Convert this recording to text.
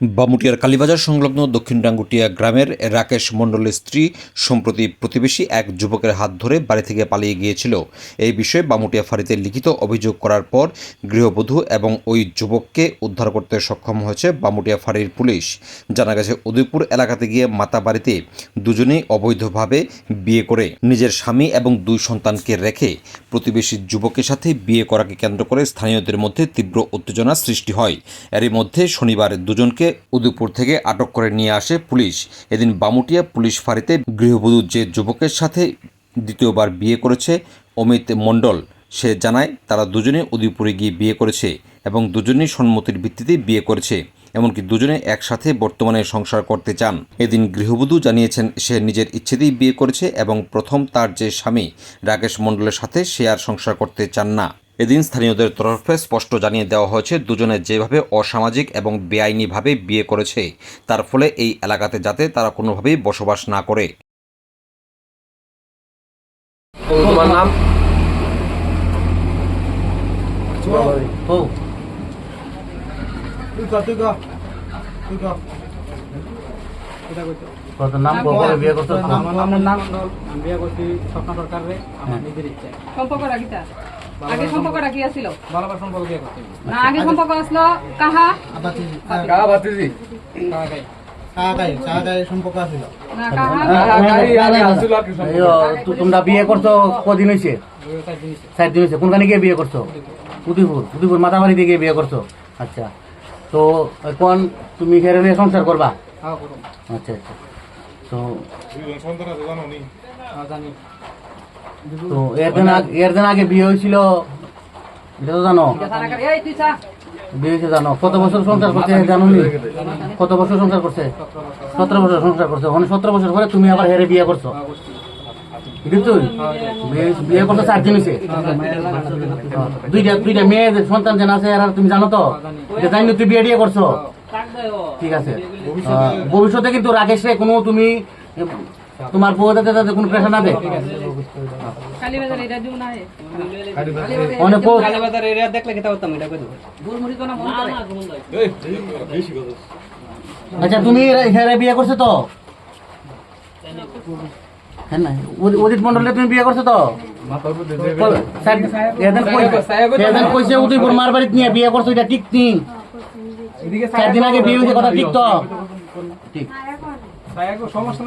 বামুটিয়ার কালীবাজার সংলগ্ন দক্ষিণ ডাঙ্গুটিয়া গ্রামের রাকেশ মণ্ডলের স্ত্রী সম্প্রতি প্রতিবেশী এক যুবকের হাত ধরে বাড়ি থেকে পালিয়ে গিয়েছিল। এই বিষয়ে বামুটিয়া ফাঁড়িতে লিখিত অভিযোগ করার পর গৃহবধূ এবং ওই যুবককে উদ্ধার করতে সক্ষম হয়েছে বামুটিয়া ফাঁড়ির পুলিশ। জানা গেছে, উদয়পুর এলাকাতে গিয়ে মাতা বাড়িতে দুজনেই অবৈধভাবে বিয়ে করে নিজের স্বামী এবং দুই সন্তানকে রেখে প্রতিবেশী যুবকের সাথে বিয়ে করাকে কেন্দ্র করে স্থানীয়দের মধ্যে তীব্র উত্তেজনা সৃষ্টি হয়। এরই মধ্যে শনিবার দুজনকে উদয়পুর থেকে আটক করে নিয়ে আসে পুলিশ। এদিন বামুটিয়া পুলিশ ফাঁড়িতে গৃহবধূ যে যুবকের সাথে দ্বিতীয়বার বিয়ে করেছে, অমিত মণ্ডল, সে জানায় তারা দুজনে উদয়পুরে গিয়ে বিয়ে করেছে এবং দুজনেই সম্মতির ভিত্তিতে বিয়ে করেছে, এমনকি দুজনে একসাথে বর্তমানে সংসার করতে চান। এদিন গৃহবধূ জানিয়েছেন, সে নিজের ইচ্ছেতেই বিয়ে করেছে এবং প্রথম তার যে স্বামী, রাকেশ মণ্ডলের সাথে সে আর সংসার করতে চান না। এদিন স্থানীয়দের তরফে স্পষ্ট জানিয়ে দেওয়া হয়েছে দুজনে যেভাবে অসামাজিক এবং বেআইনিভাবে বিয়ে করেছে তার ফলে এই এলাকাতে যাতে তারা কোনোভাবেই বসবাস না করে। তোমার নাম? ও তুই কর তুই কর তুই কর কত নাম কবে বিয়ে করছ আমার নাম বিয়ে করছি স্বপ্ন সরকারে আমার নিজের ইচ্ছে। সম্পর্ক রাখিতা? আগে সম্পর্ক না আগে সম্পর্ক আসলো কাহা? কাহা ভাতিজি কাহা তোমরা বিয়ে করছ? কদিন হয়েছে ওইটা দিন হয়েছে কোনখানে গিয়ে বিয়ে করছ? উদয়পুর। উদয়পুর। মাতাবাড়ি দিয়ে গিয়ে বিয়ে করছ? আচ্ছা। তো এখন তুমি হেরে সংসার করবা? হ্যাঁ আচ্ছা আচ্ছা। তো জানি। তো এর দিন আগে এর দিন আগে বিয়ে হয়েছিল এটা তো জানো? বিয়ে হয়েছে জানো? কত বছর সংসার করছে জানো নি? কত বছর সংসার করছে? সতেরো বছর সংসার করছে। মানে সতেরো বছর পরে তুমি আবার হেরে বিয়ে করছ। বিয়ে- বিয়ে করতে চার দিন হয়েছে। দুইটা দুইটা মেয়ে সন্তান যেন আছে আর তুমি জানো তো? জানি তুই বিয়ে টিয়ে করছ? ঠিক আছে। ভবিষ্যতে কিন্তু রাকেশ রে কোনো তুমি তোমার বউ যাতে কোনো প্রেশার না দেয়। কালি বাজার দিও না হে অনেক কালীবাজার এরিয়া দেখলে কেটা করতাম এটা কই দেবো গুলমুড়ি না। মন করে আচ্ছা তুমি এর- হেরে বিয়ে করছ তো? হ্যাঁ না উদি- উদিত মন্ডলে তুমি বিয়ে করছ তো? কইছে উদয়পুর মার বাড়িতে নিয়ে বিয়ে করছ এটা ঠিক নেই চার দিন আগে বিয়ে হয়েছে কথা ঠিক তো? ঠিক। সমস্যা